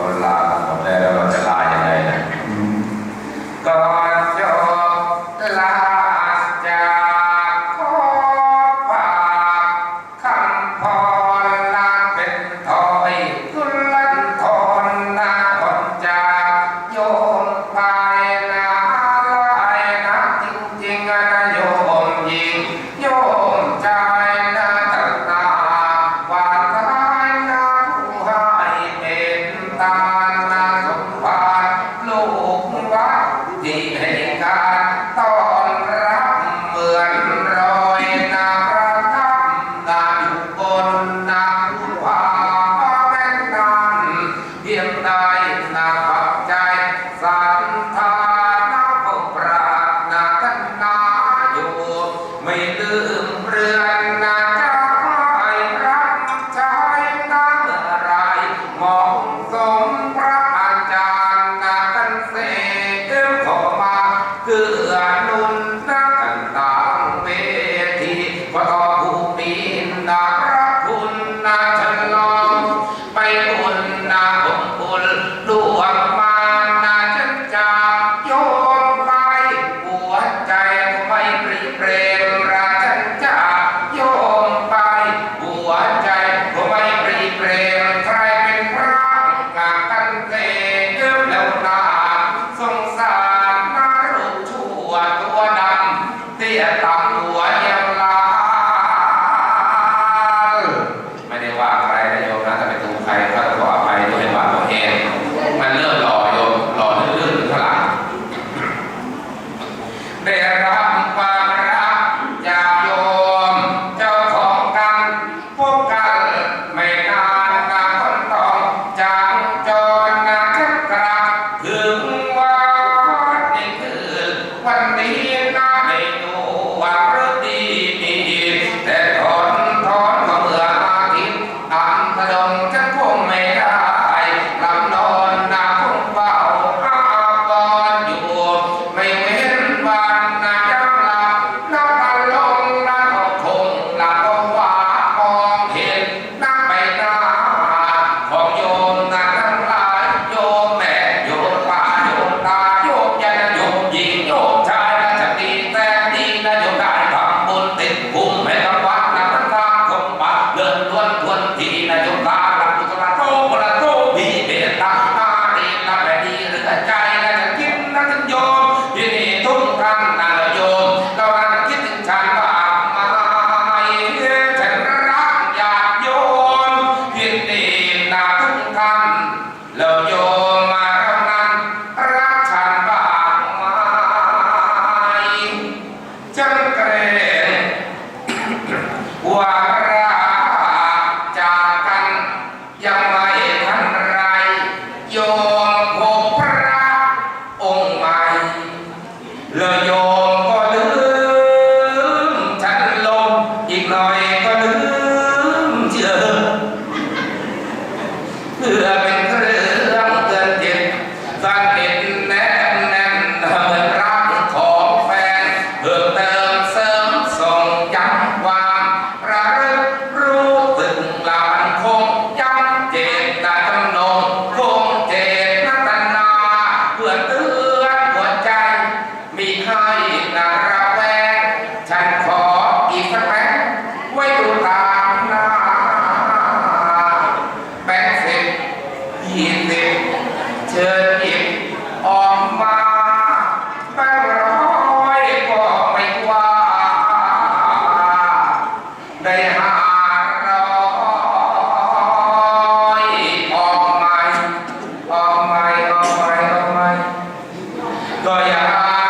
con la, ไม่ลืมเรือนนาจะคอยรักชายน้ำไรมองสมพระอาจารย์นากัเสกขอมาเกื้อนุน 对呀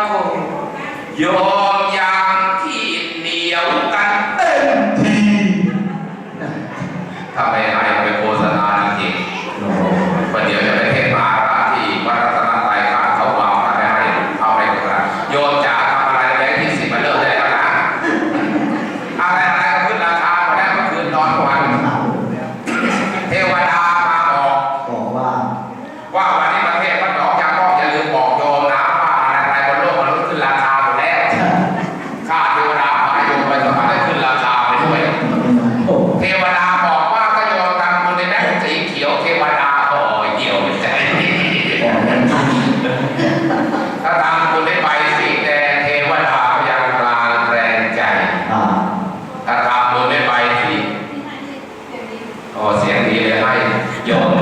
ยอมอย่างที่เหนียวกันเต็มทีทำไมไห้ไปโฆษณาจริงประเดี๋ยวจะไปเทศมาที่วัดรัตนตรัยขาเขาวางมาได้เอาไปกัน โยมจ๋าทำอะไรแบงค์ที่สิบมาเริ่มได้แล้วนะอะไรอะไรก็ขึ้นราคาพอได้เมื่อคืนนอนวัน เทวดามาบอกบอกว่าว่าวันนี้ สีเขียวเทวดาโอ้ยเหี่ยวใจถ้าทำคุณได้ไปสีแดงเทวดายังกลางแรงใจถ้าทำคุณได้ไปสีโอ้เสียงดีเลยให้โยม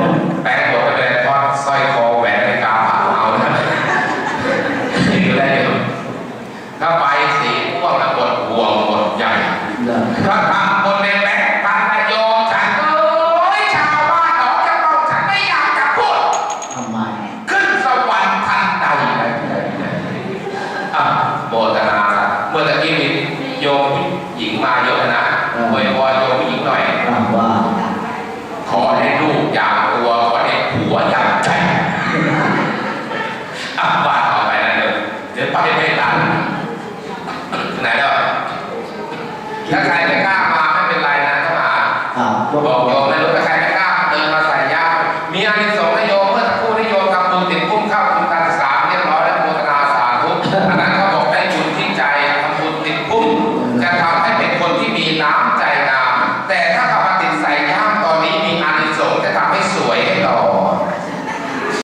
โยมหญิงมาเยอะนะอวยพรโยมผู้หญิงหน่อยกล่าวว่า ขอให้ลูกอย่างตัว ขอให้ผัวอย่างใจอะว่าต่อไปนะเดี๋ยวเดี๋ยวไปไม่ทันไหนแล้วถ้าใครไม่